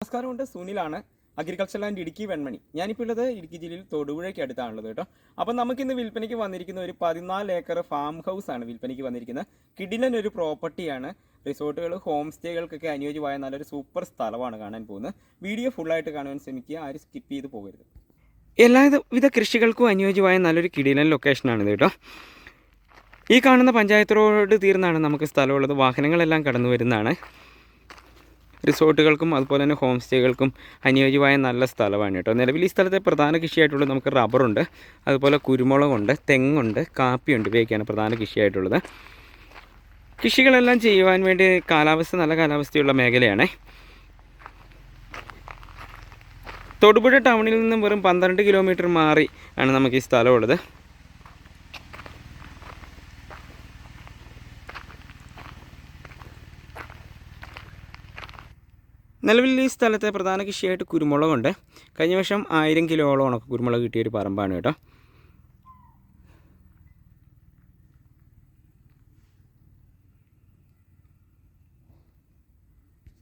നമസ്കാരമുണ്ട്. സുനിലാണ്. Agriculture land Idukki Venmani. ഞാനിപ്പോൾ ഉള്ളത് ഇടുക്കി ജില്ലയിൽ തൊടുപുഴയ്ക്ക് അടുത്താണുള്ളത് കേട്ടോ. അപ്പം നമുക്കിന്ന് വിൽപ്പനയ്ക്ക് വന്നിരിക്കുന്ന ഒരു പതിനാല് ഏക്കർ ഫാം ഹൗസ് ആണ് വിൽപ്പനയ്ക്ക് വന്നിരിക്കുന്നത്. കിടിലൻ ഒരു പ്രോപ്പർട്ടിയാണ് റിസോർട്ടുകൾ ഹോം സ്റ്റേകൾക്കൊക്കെ അനുയോജ്യമായ നല്ലൊരു സൂപ്പർ സ്ഥലമാണ് കാണാൻ പോകുന്നത്. വീഡിയോ ഫുള്ളായിട്ട് കാണുവാൻ ശ്രമിക്കുക. ആരും സ്കിപ്പ് ചെയ്ത് പോകരുത്. എല്ലാവിധ കൃഷികൾക്കും അനുയോജ്യമായ നല്ലൊരു കിടിലൻ ലൊക്കേഷനാണിത് കേട്ടോ. ഈ കാണുന്ന പഞ്ചായത്ത് റോഡ് തീർന്നാണ് നമുക്ക് സ്ഥലമുള്ളത്. വാഹനങ്ങളെല്ലാം കടന്നു വരുന്നതാണ് റിസോർട്ടുകൾക്കും അതുപോലെ തന്നെ ഹോം സ്റ്റേകൾക്കും അനുയോജ്യമായ നല്ല സ്ഥലമാണ് കേട്ടോ. നിലവിൽ ഈ സ്ഥലത്തെ പ്രധാന കൃഷിയായിട്ടുള്ളത് നമുക്ക് റബ്ബറുണ്ട് അതുപോലെ കുരുമുളകുണ്ട് തെങ്ങുണ്ട് കാപ്പിയുണ്ട് ഇവയൊക്കെയാണ് പ്രധാന കൃഷിയായിട്ടുള്ളത്. കൃഷികളെല്ലാം ചെയ്യുവാൻ വേണ്ടി കാലാവസ്ഥ നല്ല കാലാവസ്ഥയുള്ള മേഖലയാണ്. തൊടുപുഴ ടൗണിൽ നിന്നും വെറും പന്ത്രണ്ട് കിലോമീറ്റർ മാറി ആണ് നമുക്ക് ഈ സ്ഥലമുള്ളത്. നിലവിൽ ഈ സ്ഥലത്തെ പ്രധാന കൃഷിയായിട്ട് കുരുമുളകുണ്ട്. കഴിഞ്ഞ വർഷം ആയിരം കിലോളം ഉണക്ക കുരുമുളക് കിട്ടിയൊരു പറമ്പാണ് കേട്ടോ.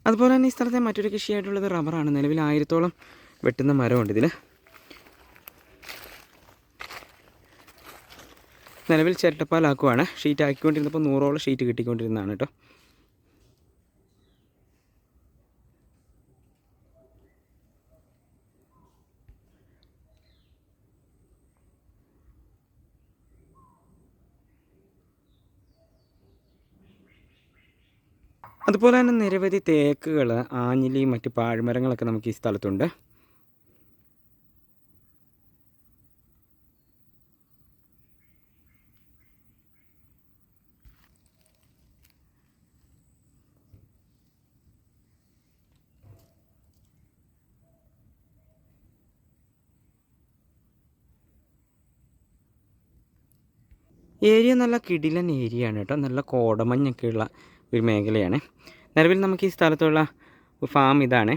അതുപോലെ തന്നെ ഈ സ്ഥലത്തെ മറ്റൊരു കൃഷിയായിട്ടുള്ളത് റബ്ബറാണ്. നിലവിൽ ആയിരത്തോളം വെട്ടുന്ന മരമുണ്ട് ഇതിൽ നിലവിൽ ചിരട്ടപ്പാലാക്കുവാണ്. ഷീറ്റ് ആക്കിക്കൊണ്ടിരുന്നപ്പോൾ നൂറോളം ഷീറ്റ് കിട്ടിക്കൊണ്ടിരുന്നതാണ് കേട്ടോ. അതുപോലെ തന്നെ നിരവധി തേക്കുകൾ ആഞ്ഞിലി മറ്റ് പാഴ്മരങ്ങളൊക്കെ നമുക്ക് ഈ സ്ഥലത്തുണ്ട്. ഏരിയ നല്ല കിടിലൻ ഏരിയ ആണ് കേട്ടോ. നല്ല കോടമഞ്ഞൊക്കെയുള്ള ഒരു മേഖലയാണ്. നിലവിൽ നമുക്ക് ഈ സ്ഥലത്തുള്ള ഫാം ഇതാണ്.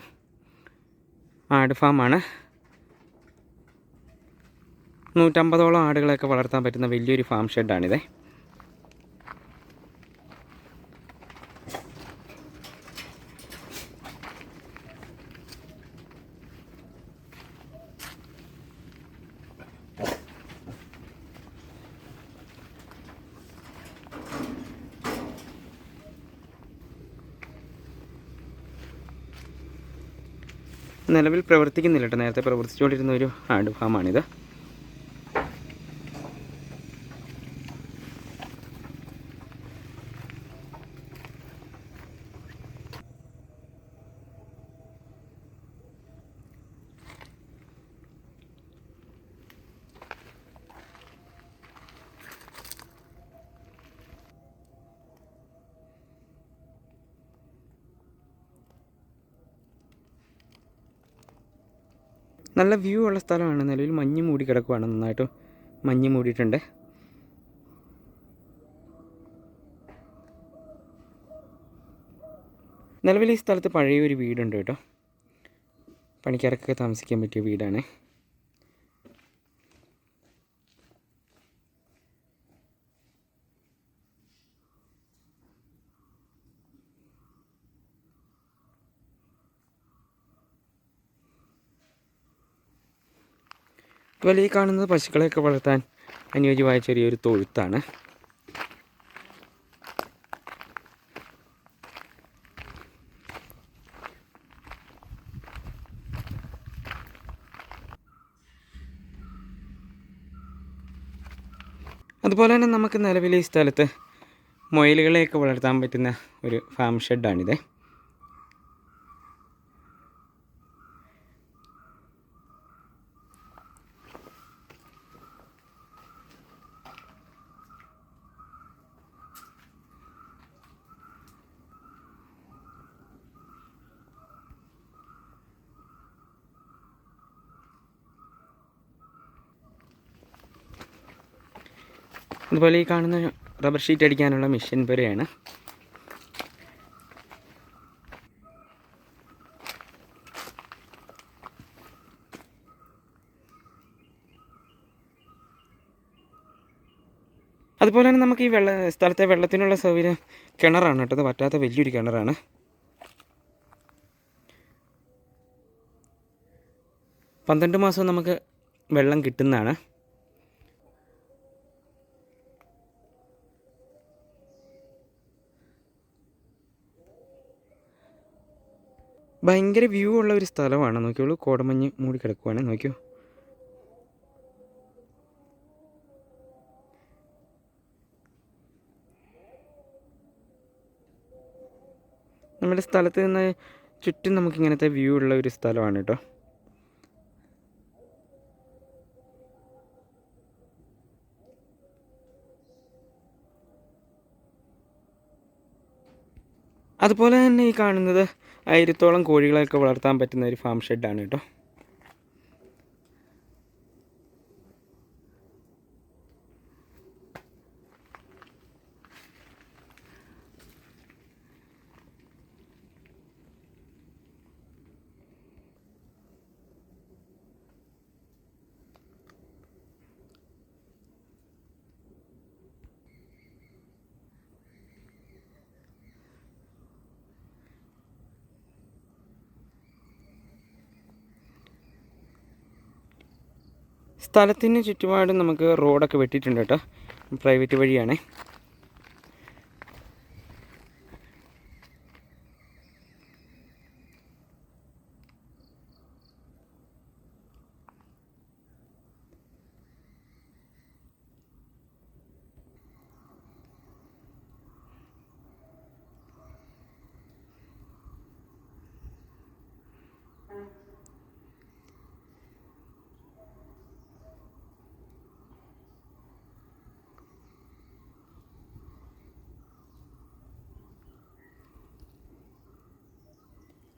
ആട് ഫാമാണ് നൂറ്റമ്പതോളം ആടുകളെയൊക്കെ വളർത്താൻ പറ്റുന്ന വലിയൊരു ഫാം ഷെഡാണിത് നിലവിൽ പ്രവർത്തിക്കുന്നില്ല കേട്ടോ. നേരത്തെ പ്രവർത്തിച്ചുകൊണ്ടിരുന്ന ഒരു ആട് ഫാമാണിത്. നല്ല വ്യൂ ഉള്ള സ്ഥലമാണ്. നിലവിൽ മഞ്ഞ് മൂടി കിടക്കുവാണ്. നന്നായിട്ട് മഞ്ഞ് മൂടിയിട്ടുണ്ട്. നിലവിൽ ഈ സ്ഥലത്ത് പഴയൊരു വീടുണ്ട് കേട്ടോ. പണിക്കാർക്കൊക്കെ താമസിക്കാൻ പറ്റിയ വീടാണ്. അതുപോലെ ഈ കാണുന്നത് പശുക്കളെയൊക്കെ വളർത്താൻ അനുയോജ്യമായ ചെറിയൊരു തൊഴുത്താണ്. അതുപോലെ തന്നെ നമുക്ക് നിലവിൽ ഈ സ്ഥലത്ത് മുയലുകളെയൊക്കെ വളർത്താൻ പറ്റുന്ന ഒരു ഫാം ഷെഡാണിത്. അതുപോലെ ഈ കാണുന്ന റബ്ബർ ഷീറ്റ് അടിക്കാനുള്ള മെഷീൻ പുരയാണ് അതുപോലെ തന്നെ നമുക്ക് ഈ വെള്ള സ്ഥലത്തെ വെള്ളത്തിനുള്ള സൗകര്യം കിണറാണ് കേട്ടോ. ഇത് പറ്റാത്ത വലിയൊരു കിണറാണ്. പന്ത്രണ്ട് മാസം നമുക്ക് വെള്ളം കിട്ടുന്നതാണ്. ഭയങ്കര വ്യൂ ഉള്ള ഒരു സ്ഥലമാണ്. നോക്കിയോളൂ കോടമഞ്ഞ് മൂടി കിടക്കുവാണ്. നോക്കിയോ? നമ്മുടെ സ്ഥലത്ത് നിന്ന് ചുറ്റും നമുക്ക് ഇങ്ങനത്തെ വ്യൂ ഉള്ള ഒരു സ്ഥലമാണ് കേട്ടോ അതുപോലെ തന്നെ ഈ കാണുന്നത് ആയിരത്തോളം കോഴികളെയൊക്കെ വളർത്താൻ പറ്റുന്ന ഒരു ഫാം ഷെഡാണ് കേട്ടോ. സ്ഥലത്തിന് ചുറ്റുപാടും നമുക്ക് റോഡൊക്കെ വെട്ടിയിട്ടുണ്ട് കേട്ടോ. പ്രൈവറ്റ് വഴിയാണേ.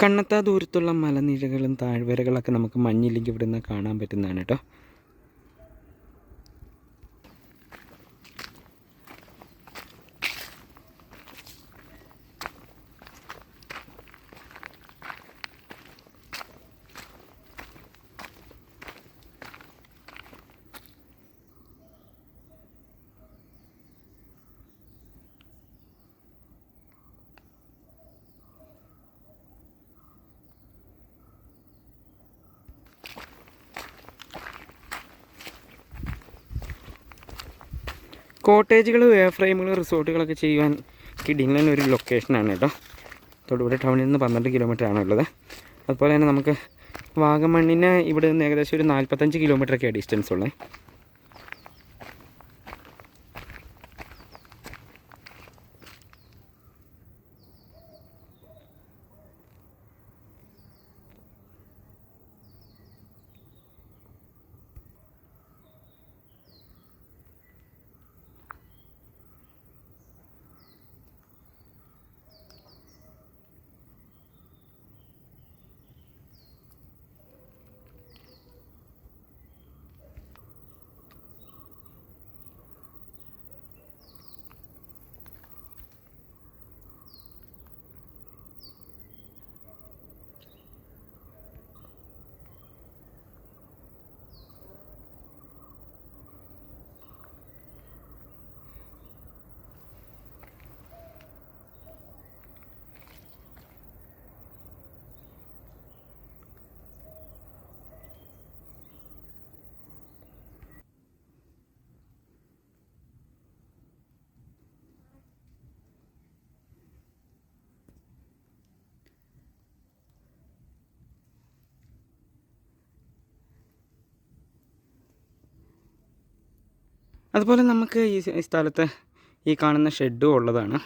കണ്ണത്താ ദൂരത്തുള്ള മലനിരകളും താഴ്വരകളൊക്കെ നമുക്ക് മഞ്ഞില്ലെങ്കിൽ ഇവിടെ നിന്ന് കാണാൻ പറ്റുന്നതാണ് കേട്ടോ. കോട്ടേജുകൾ വേ ഫ്രെയിമുകൾ റിസോർട്ടുകളൊക്കെ ചെയ്യുവാൻ കിടിലൻ ഒരു ലൊക്കേഷനാണ് കേട്ടോ തൊടുപുഴ ടൗണിൽ നിന്ന് പന്ത്രണ്ട് കിലോമീറ്റർ ഉള്ളത്. അതുപോലെ തന്നെ നമുക്ക് വാഗമണ്ണിന് ഇവിടെ നിന്ന് ഏകദേശം ഒരു നാൽപ്പത്തഞ്ച് കിലോമീറ്ററൊക്കെ ഡിസ്റ്റൻസ് ഉള്ളത് അതുപോലെ നമുക്ക് ഈ സ്ഥലത്ത് ഈ കാണുന്ന ഷെഡും ഉള്ളതാണ്.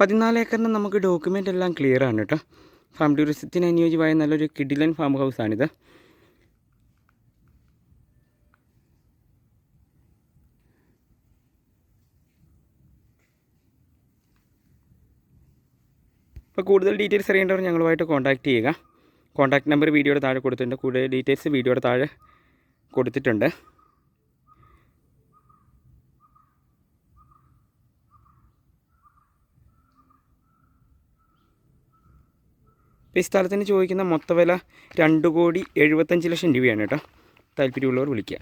പതിനാല് ഏക്കറിന് നമുക്ക് ഡോക്യുമെന്റ് എല്ലാം ക്ലിയർ ആണ് കേട്ടോ ഫാം ടൂറിസത്തിന് അനുയോജ്യമായ നല്ലൊരു കിഡിലൻ ഫാം ഹൗസാണിത് അപ്പോൾ കൂടുതൽ ഡീറ്റെയിൽസ് അറിയേണ്ടവർ ഞങ്ങളുമായിട്ട് കോൺടാക്റ്റ് ചെയ്യുക. കോൺടാക്ട് നമ്പർ വീഡിയോയുടെ താഴെ കൊടുത്തിട്ടുണ്ട്. കൂടുതൽ ഡീറ്റെയിൽസ് വീഡിയോയുടെ താഴെ കൊടുത്തിട്ടുണ്ട്. ഈ സ്ഥലത്തിന് ചോദിക്കുന്ന മൊത്തവില രണ്ട് കോടി എഴുപത്തഞ്ച് ലക്ഷം രൂപയാണ് കേട്ടോ. താല്പര്യമുള്ളവർ വിളിക്കുക.